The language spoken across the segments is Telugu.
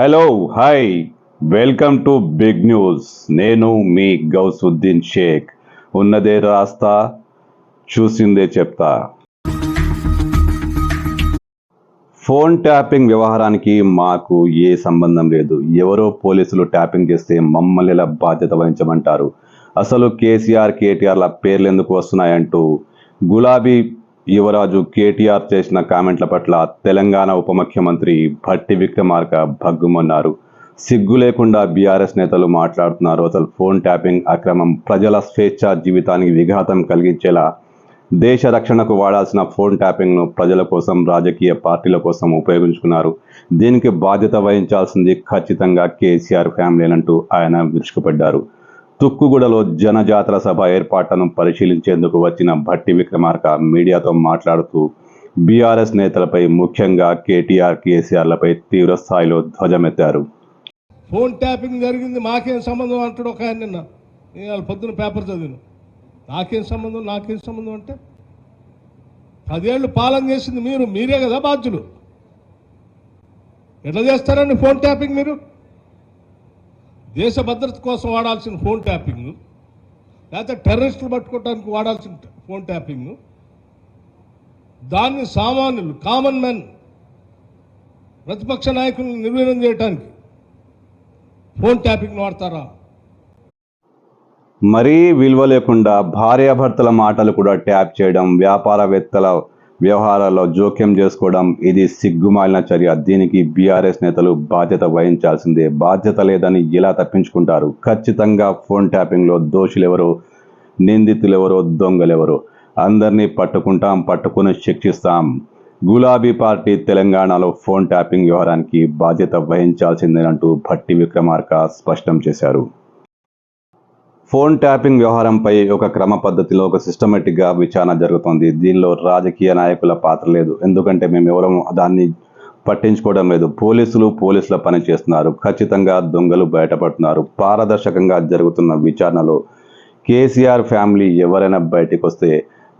Hello hi welcome to big news నేను మీ గౌసుద్దీన్ షేక్. ఉన్నదే రాస్తా చూసిందే చెప్తా. ఫోన్ ట్యాపింగ్ వ్యవహారానికి మాకు ఏ సంబంధం లేదు. ఎవరో పోలీసులు ట్యాపింగ్ చేస్తే మమ్మల్ని ఎలా బాధ్యత వహించమంటారు? అసలు కేసీఆర్ కేటీఆర్ల పేర్లు ఎందుకు వస్తున్నాయంటూ గులాబీ యువరాజు కేటీఆర్ చేసిన కామెంట్ల పట్ల తెలంగాణ ఉప ముఖ్యమంత్రి భట్టి విక్రమార్క భగ్గుమన్నారు. సిగ్గు లేకుండా బీఆర్ఎస్ నేతలు మాట్లాడుతున్నారు. అసలు ఫోన్ ట్యాపింగ్ అక్రమం ప్రజల స్వేచ్ఛ జీవితానికి విఘాతం కలిగించేలా దేశ రక్షణకు వాడాల్సిన ఫోన్ ట్యాపింగ్ను ప్రజల కోసం రాజకీయ పార్టీల కోసం ఉపయోగించుకున్నారు. దీనికి బాధ్యత వహించాల్సింది ఖచ్చితంగా కేసీఆర్ ఫ్యామిలీనంటూ ఆయన విరుచుకుపడ్డారు. తుక్కుగూడలో జనజాతర సభ ఏర్పాట్లను పరిశీలించేందుకు వచ్చిన భట్టి విక్రమార్క మీడియాతో మాట్లాడుతూ బీఆర్ఎస్ నేతలపై ముఖ్యంగా కేటీఆర్ కేసీఆర్లపై తీవ్ర స్థాయిలో ధ్వజమెత్తారు. ఫోన్ ట్యాపింగ్ జరిగింది మాకేం సంబంధం అంటాడు ఒక ఆయన నిన్న. నేను పొద్దున పేపర్ చదివాను. నాకేం సంబంధం నాకేం సంబంధం అంటే పదేళ్ళు పాలన చేసింది మీరు మీరే కదా బాధ్యులు. ఎట్లా చేస్తారండి ఫోన్ ట్యాపింగ్ మీరు? దేశ భద్రత కోసం వాడాల్సిన ఫోన్ ట్యాపింగ్ లేకపోతే టెర్రరిస్టులు పట్టుకోవడానికి వాడాల్సిన ఫోన్ ట్యాపింగ్ దాన్ని సామాన్యులు కామన్ మెన్ ప్రతిపక్ష నాయకులను నిర్వీర్యం చేయడానికి ఫోన్ ట్యాపింగ్ వాడతారా? మరీ విలువ లేకుండా భార్యాభర్తల మాటలు కూడా ట్యాప్ చేయడం వ్యాపారవేత్తల వ్యవహారాల్లో జోక్యం చేసుకోవడం ఇది సిగ్గుమాలిన చర్య. దీనికి బీఆర్ఎస్ నేతలు బాధ్యత వహించాల్సిందే. బాధ్యత లేదని ఎలా తప్పించుకుంటారు? ఖచ్చితంగా ఫోన్ ట్యాపింగ్లో దోషులెవరో? నిందితులెవరో? దొంగలెవరో? అందరినీ పట్టుకుంటాం పట్టుకుని శిక్షిస్తాం. గులాబీ పార్టీ తెలంగాణలో ఫోన్ ట్యాపింగ్ వ్యవహారానికి బాధ్యత వహించాల్సిందేనంటూ భట్టి విక్రమార్క స్పష్టం చేశారు. ఫోన్ ట్యాపింగ్ వ్యవహారంపై ఒక క్రమ పద్ధతిలో ఒక సిస్టమేటిక్గా విచారణ జరుగుతోంది. దీనిలో రాజకీయ నాయకుల పాత్ర లేదు. ఎందుకంటే మేము ఎవరం దాన్ని పట్టించుకోవడం లేదు. పోలీసులు పోలీసుల పని చేస్తున్నారు. ఖచ్చితంగా దొంగలు బయటపడుతున్నారు. పారదర్శకంగా జరుగుతున్న విచారణలో కేసీఆర్ ఫ్యామిలీ ఎవరైనా బయటకు వస్తే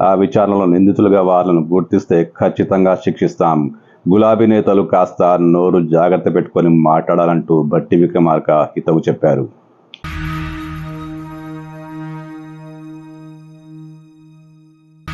ఆ విచారణలో నిందితులుగా వాళ్ళను గుర్తిస్తే ఖచ్చితంగా శిక్షిస్తాం. గులాబీ నేతలు కాస్త నోరు జాగ్రత్త పెట్టుకొని మాట్లాడాలంటూ బట్టి విక్రమార్క హితవు చెప్పారు.